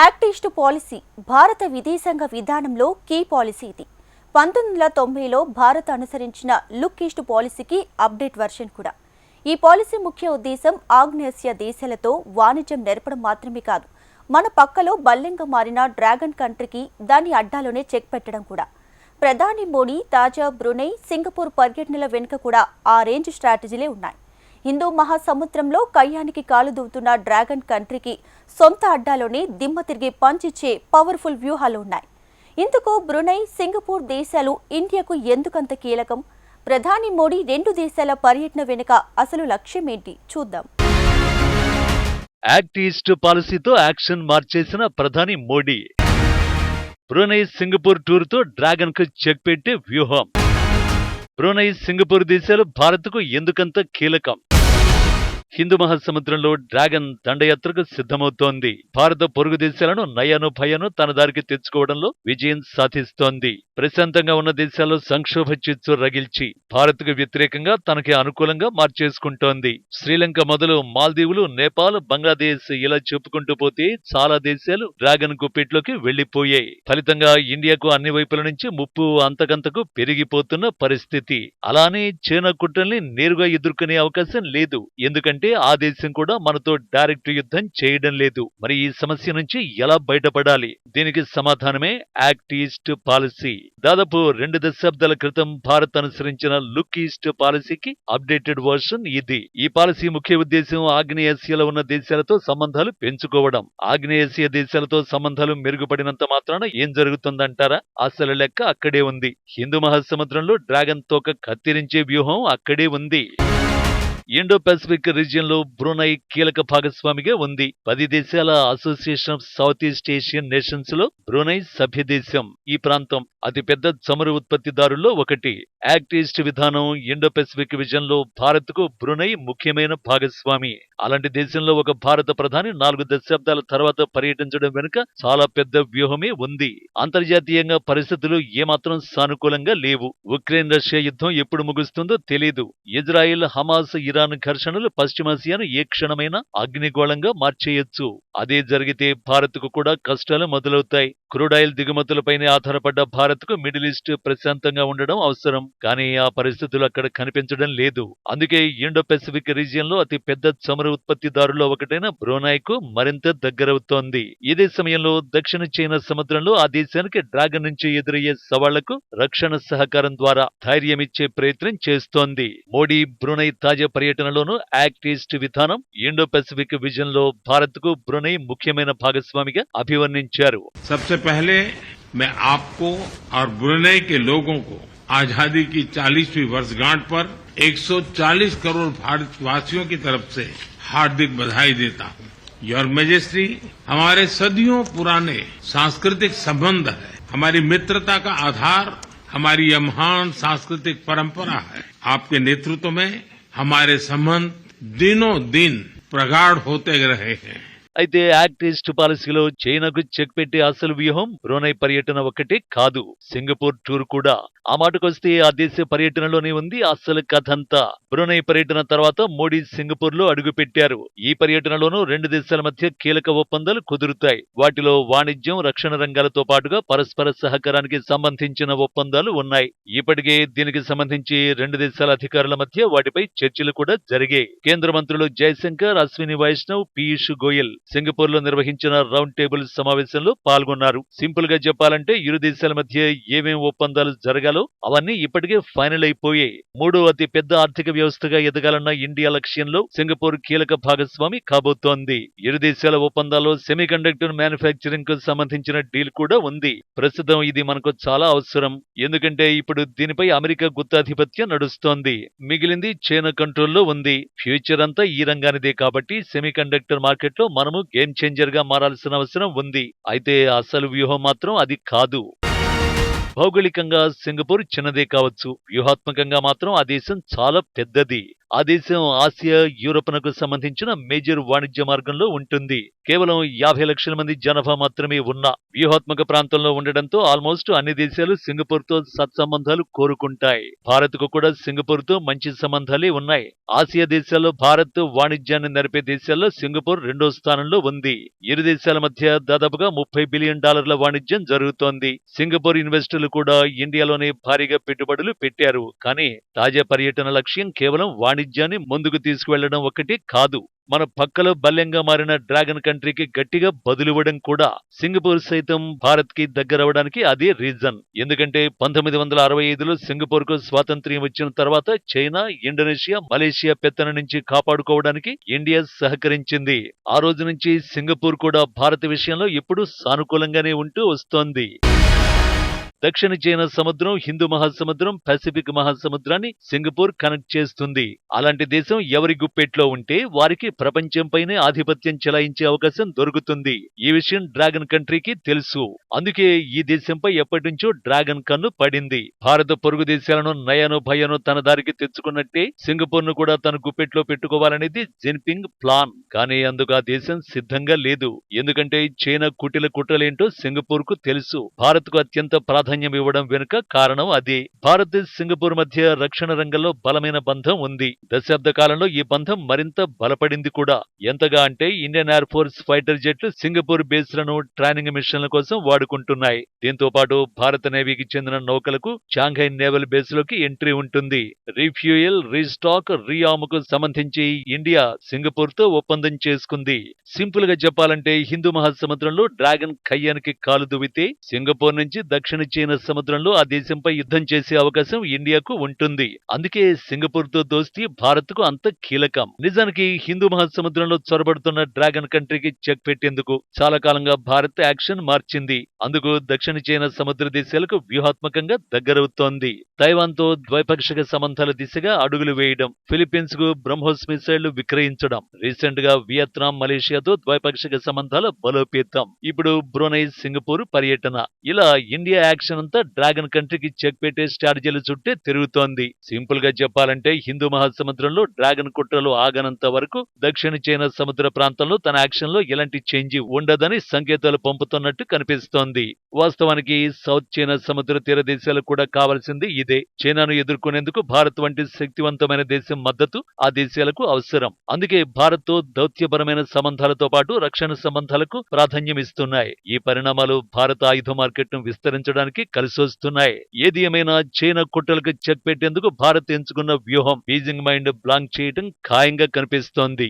Act east policy భారత విదేశాంగ విధానంలో కీ పాలసీ ఇది. పంతొమ్మిది వందల తొంభైలో భారత్ అనుసరించిన లుక్ ఈస్ట్ పాలసీకి అప్డేట్ వర్షన్ కూడా. ఈ పాలసీ ముఖ్య ఉద్దేశం ఆగ్నేయాసియా దేశాలతో వాణిజ్యం నెరపడం మాత్రమే కాదు. మన పక్కలో బల్లెంగా మారిన డ్రాగన్ కంట్రీకి దాని అడ్డాలోనే చెక్ పెట్టడం కూడా. ప్రధాని మోడీ తాజా బ్రునై సింగపూర్ పర్యటనల వెనుక కూడా ఆ రేంజ్ స్ట్రాటజీలే ఉన్నాయి. హిందూ మహాసముద్రంలో కయ్యానికి కాలు దూవుతున్న డ్రాగన్ కంట్రీకి సొంత అడ్డాలోనే దిమ్మ తిరిగి పంచిచ్చే పవర్ఫుల్ వ్యూహాలు ఉన్నాయి. ఇందుకు బ్రునై సింగపూర్ దేశాలు ఇండియాకు ఎందుకంత కీలకం? ప్రధాని మోడీ రెండు దేశాల పర్యటన వెనుక అసలు లక్ష్యం ఏంటి చూద్దాం. యాక్ట్ ఈస్ట్ పాలసీతో యాక్షన్ మార్చేసిన ప్రధాని మోడీ. బ్రునై సింగపూర్ టూర్తో డ్రాగన్కు చెక్ పెట్టే వ్యూహం. బ్రునై సింగపూర్ దేశాలు భారత్కు ఎందుకంత కీలకం? హిందూ మహాసముద్రంలో డ్రాగన్ దండయాత్రకు సిద్ధమవుతోంది. భారత పొరుగు దేశాలను నయను భయను తన దారికి తెచ్చుకోవడంలో విజయం సాధిస్తోంది. ప్రశాంతంగా ఉన్న దేశాల్లో సంక్షోభ చిచ్చు రగిల్చి భారత్కు వ్యతిరేకంగా తనకి అనుకూలంగా మార్చేసుకుంటోంది. శ్రీలంక మొదలు మాల్దీవులు నేపాల్ బంగ్లాదేశ్ ఇలా చెప్పుకుంటూ పోతే చాలా దేశాలు డ్రాగన్ గుప్పిట్లోకి వెళ్ళిపోయాయి ఫలితంగా ఇండియాకు అన్ని వైపుల నుంచి ముప్పు అంతకంతకు పెరిగిపోతున్న పరిస్థితి. అలానే చైనా కుట్రల్ని నేరుగా ఎదుర్కొనే అవకాశం లేదు. ఎందుకంటే ఆ దేశం కూడా మనతో డైరెక్ట్ యుద్ధం చేయడం లేదు. మరి ఈ సమస్య నుంచి ఎలా బయటపడాలి? దీనికి సమాధానమే యాక్ట్ ఈస్ట్ పాలసీ. దాదాపు రెండు దశాబ్దాల క్రితం భారత్ అనుసరించిన లుక్ ఈస్ట్ పాలసీకి అప్డేటెడ్ వర్షన్ ఇది. ఈ పాలసీ ముఖ్య ఉద్దేశం ఆగ్నేయాసియాలో ఉన్న దేశాలతో సంబంధాలు పెంచుకోవడం. ఆగ్నేయాసియా దేశాలతో సంబంధాలు మెరుగుపడినంత మాత్రాన ఏం జరుగుతుందంటారా? అసలు లెక్క అక్కడే ఉంది. హిందూ మహాసముద్రంలో డ్రాగన్ తోక కత్తిరించే వ్యూహం అక్కడే ఉంది. ఇండో పసిఫిక్ రీజియన్లో బ్రూనై కీలక భాగస్వామిగా ఉంది. పది దేశాల association of south east Asian నేషన్స్లో Brunei సభ్య దేశం ఈ ప్రాంతం అతిపెద్ద చమురు ఉత్పత్తిదారుల్లో ఒకటి. యాక్ట్ ఈస్ట్ విధానం ఇండో పసిఫిక్ విజన్లో భారత్కు బ్రూనై ముఖ్యమైన భాగస్వామి. అలాంటి దేశంలో ఒక భారత ప్రధాని నాలుగు దశాబ్దాల తర్వాత పర్యటించడం వెనుక చాలా పెద్ద వ్యూహమే ఉంది. అంతర్జాతీయంగా పరిస్థితులు ఏమాత్రం సానుకూలంగా లేవు. ఉక్రెయిన్ రష్యా యుద్ధం ఎప్పుడు ముగుస్తుందో తెలియదు ఇజ్రాయిల్ హమాస్ ఇరాన్ ఘర్షణలు పశ్చిమాసియాను ఏ క్షణమైనా అగ్నిగోళంగా మార్చేయొచ్చు. అదే జరిగితే భారత్కు కూడా కష్టాలు మొదలవుతాయి. క్రూడాయిల్ దిగుమతులపైనే ఆధారపడ్డ భారత్కు మిడిల్ ఈస్ట్ ప్రశాంతంగా ఉండడం అవసరం. కానీ ఆ పరిస్థితులు అక్కడ కనిపించడం లేదు. అందుకే ఇండో పెసిఫిక్ రీజియన్లో అతి పెద్ద చమురు ఉత్పత్తిదారుల్లో ఒకటైన బ్రోనాయ్కు మరింత దగ్గరవుతోంది ఇదే సమయంలో దక్షిణ చైనా సముద్రంలో ఆ దేశానికి డ్రాగన్ నుంచి ఎదురయ్యే సవాళ్ళకు రక్షణ సహకారం ద్వారా ధైర్యమిచ్చే ప్రయత్నం చేస్తోంది. మోడీ బ్రునై తాజా పర్యటనలోనూ యాక్ట్ ఈస్ట్ విధానం ఇండో పెసిఫిక్ విజన్లో భారత్కు బ్రునై ముఖ్యమైన భాగస్వామిగా అభివర్ణించారు. पहले मैं आपको और ब्रुनेई के लोगों को आज़ादी की 40वीं वर्षगांठ पर 140 करोड़ भारतवासियों की तरफ़ से हार्दिक बधाई देता हूँ। योर मेजेस्टी, हमारे सदियों पुराने सांस्कृतिक संबंध है। हमारी मित्रता का आधार, हमारी यह महान सांस्कृतिक परंपरा है। आपके नेतृत्व में हमारे संबंध दिनों दिन प्रगाढ़ होते रहे हैं। అయితే యాక్ట్ ఈస్ట్ పాలసీలో చైనాకు చెక్ పెట్టే అసలు వ్యూహం బ్రోనై పర్యటన ఒకటే కాదు. సింగపూర్ టూర్ కూడా. ఆ మాటకొస్తే ఆ దేశ పర్యటనలోనే ఉంది అసలు కథంతా. బ్రోనై పర్యటన తర్వాత మోడీ సింగపూర్లో అడుగుపెట్టారు. ఈ పర్యటనలోనూ రెండు దేశాల మధ్య కీలక ఒప్పందాలు కుదురుతాయి. వాటిలో వాణిజ్యం రక్షణ రంగాలతో పాటుగా పరస్పర సహకారానికి సంబంధించిన ఒప్పందాలు ఉన్నాయి. ఇప్పటికే దీనికి సంబంధించి రెండు దేశాల అధికారుల మధ్య వాటిపై చర్చలు కూడా జరిగాయి. కేంద్ర మంత్రులు జయశంకర్ అశ్విని వైష్ణవ్ పీయూష్ గోయల్ సింగపూర్లో నిర్వహించిన రౌండ్ టేబుల్ సమావేశంలో పాల్గొన్నారు. సింపుల్గా చెప్పాలంటే ఇరు దేశాల మధ్య ఏమేం ఒప్పందాలు జరగాలో అవన్నీ ఇప్పటికే ఫైనల్ అయిపోయాయి. మూడో అతి పెద్ద ఆర్థిక వ్యవస్థగా ఎదగాలన్న ఇండియా లక్ష్యంలో సింగపూర్ కీలక భాగస్వామి కాబోతోంది. ఇరు దేశాల ఒప్పందాల్లో సెమీ కండక్టర్ మ్యానుఫ్యాక్చరింగ్కు సంబంధించిన డీల్ కూడా ఉంది. ప్రస్తుతం ఇది మనకు చాలా అవసరం. ఎందుకంటే ఇప్పుడు దీనిపై అమెరికా గుత్తాధిపత్యం నడుస్తోంది. మిగిలింది చైనా కంట్రోల్లో ఉంది. ఫ్యూచర్ అంతా ఈ రంగానిదే కాబట్టి సెమీ కండక్టర్ మార్కెట్లో మనం మనము గేమ్ చేంజర్గా మారాల్సిన అవసరం ఉంది. అయితే అసలు వ్యూహం మాత్రం అది కాదు. భౌగోళికంగా సింగపూర్ చిన్నదే కావచ్చు. వ్యూహాత్మకంగా మాత్రం ఆ దేశం చాలా పెద్దది. ఆ దేశం ఆసియా యూరోప్నకు సంబంధించిన మేజర్ వాణిజ్య మార్గంలో ఉంటుంది. కేవలం యాభై లక్షల మంది జనాభా మాత్రమే ఉన్న వ్యూహాత్మక ప్రాంతంలో ఉండడంతో ఆల్మోస్ట్ అన్ని దేశాలు సింగపూర్తో సత్సంబంధాలు కోరుకుంటాయి. భారత్కు కూడా సింగపూర్తో మంచి సంబంధాలే ఉన్నాయి. ఆసియా దేశాల్లో భారత్ వాణిజ్యాన్ని నడిపే దేశాల్లో సింగపూర్ రెండో స్థానంలో ఉంది. ఇరు దేశాల మధ్య దాదాపుగా ముప్పై బిలియన్ డాలర్ల వాణిజ్యం జరుగుతోంది. సింగపూర్ ఇన్వెస్టర్లు కూడా ఇండియాలోనే భారీగా పెట్టుబడులు పెట్టారు. కానీ తాజా పర్యటన లక్ష్యం కేవలం వాణిజ్యాన్ని ముందుకు తీసుకువెళ్ళడం ఒకటి కాదు. మన పక్కలో బల్యంగా మారిన డ్రాగన్ కంట్రీకి గట్టిగా బదులివ్వడం కూడా సింగపూర్ సైతం భారత్కి దగ్గరవడానికి అదే రీజన్. ఎందుకంటే పంతొమ్మిది వందల అరవై ఐదులో సింగపూర్కు స్వాతంత్ర్యం వచ్చిన తర్వాత చైనా ఇండోనేషియా మలేషియా పెత్తన నుంచి కాపాడుకోవడానికి ఇండియా సహకరించింది. ఆ రోజు నుంచి సింగపూర్ కూడా భారత విషయంలో ఎప్పుడూ సానుకూలంగానే ఉంటూ వస్తోంది. దక్షిణ చైనా సముద్రం హిందూ మహాసముద్రం పసిఫిక్ మహాసముద్రాన్ని సింగపూర్ కనెక్ట్ చేస్తుంది. అలాంటి దేశం ఎవరి గుప్పెట్లో ఉంటే వారికి ప్రపంచంపైనే ఆధిపత్యం చెలాయించే అవకాశం దొరుకుతుంది. ఈ విషయం డ్రాగన్ కంట్రీకి తెలుసు. అందుకే ఈ దేశంపై ఎప్పటి నుంచో డ్రాగన్ కన్ను పడింది. భారత పొరుగు దేశాలను నయను భయను తన దారికి తెచ్చుకున్నట్టే సింగపూర్ను కూడా తన గుప్పెట్లో పెట్టుకోవాలనేది జిన్పింగ్ ప్లాన్. కానీ అందుకు ఆ దేశం సిద్ధంగా లేదు. ఎందుకంటే చైనా కుటిల కుట్రలేంటో సింగపూర్కు తెలుసు. భారత్కు అత్యంత ప్రాధాన్యం ఇవ్వడం వెనుక కారణం అదే. భారత్ సింగపూర్ మధ్య రక్షణ రంగంలో బలమైన బంధం ఉంది. దశాబ్ద కాలంలో ఈ బంధం మరింత బలపడింది కూడా. ఎంతగా అంటే ఇండియన్ ఎయిర్ ఫోర్స్ ఫైటర్ జెట్లు సింగపూర్ బేస్లను ట్రైనింగ్ మిషన్ల కోసం వాడుకుంటున్నాయి. దీంతో పాటు భారత నేవీకి చెందిన నౌకలకు షాంఘై నేవల్ బేస్లోకి ఎంట్రీ ఉంటుంది. రీఫ్యూయల్ రీస్టాక్ రీఆమ్కు కు సంబంధించి ఇండియా సింగపూర్తో ఒప్పందం చేసుకుంది. సింపుల్గా చెప్పాలంటే హిందూ మహాసముద్రంలో డ్రాగన్ కయ్యానికి కాలు దువ్వితే సింగపూర్ నుంచి దక్షిణ చైనా సముద్రంలో ఆ దేశంపై యుద్ధం చేసే అవకాశం ఇండియాకు ఉంటుంది. అందుకే సింగపూర్తో దోస్తీ భారత్కు అంత కీలకం. నిజానికి హిందూ మహాసముద్రంలో చొరబడుతున్న డ్రాగన్ కంట్రీకి చెక్ పెట్టేందుకు చాలా కాలంగా భారత్ యాక్షన్ మార్చింది. అందుకు దక్షిణ చైనా సముద్ర దేశాలకు వ్యూహాత్మకంగా దగ్గరవుతోంది. తైవాన్తో ద్వైపాక్షిక సంబంధాల దిశగా అడుగులు వేయడం ఫిలిప్పీన్స్కు బ్రహ్మోస్ మిసైళ్ళు విక్రయించడం రీసెంట్గా వియత్నాం మలేషియాతో ద్వైపాక్షిక సంబంధాల బలోపేతం. ఇప్పుడు బ్రునై సింగపూర్ పర్యటన. ఇలా ఇండియా యాక్షన్ అంతా డ్రాగన్ కంట్రీకి చెక్ పెట్టే స్ట్రాటజీల చుట్టే తిరుగుతోంది. సింపుల్గా చెప్పాలంటే హిందూ మహాసముద్రంలో డ్రాగన్ కుట్రలు ఆగనంత వరకు దక్షిణ చైనా సముద్ర ప్రాంతంలో తన యాక్షన్లో ఎలాంటి చేంజ్ ఉండదని సంకేతాలు పంపుతున్నట్టు కనిపిస్తోంది. వాస్తవానికి సౌత్ చైనా సముద్ర తీర దేశాలకు కూడా కావాల్సింది ఇదే. చైనాను ఎదుర్కొనేందుకు భారత్ వంటి శక్తివంతమైన దేశం మద్దతు ఆ దేశాలకు అవసరం. అందుకే భారత్తో దౌత్యపరమైన సంబంధాలతో పాటు రక్షణ సంబంధాలకు ప్రాధాన్యం ఇస్తున్నాయి. ఈ పరిణామాలు భారత ఆయుధ మార్కెట్ను విస్తరించడానికి విస్తరించడానికి కలిసొస్తున్నాయి. ఏది ఏమైనా చైనా కుట్రలకు చెక్ పెట్టేందుకు భారత్ ఎంచుకున్న వ్యూహం బీజింగ్ మైండ్ బ్లాంక్ చేయడం ఖాయంగా కనిపిస్తోంది.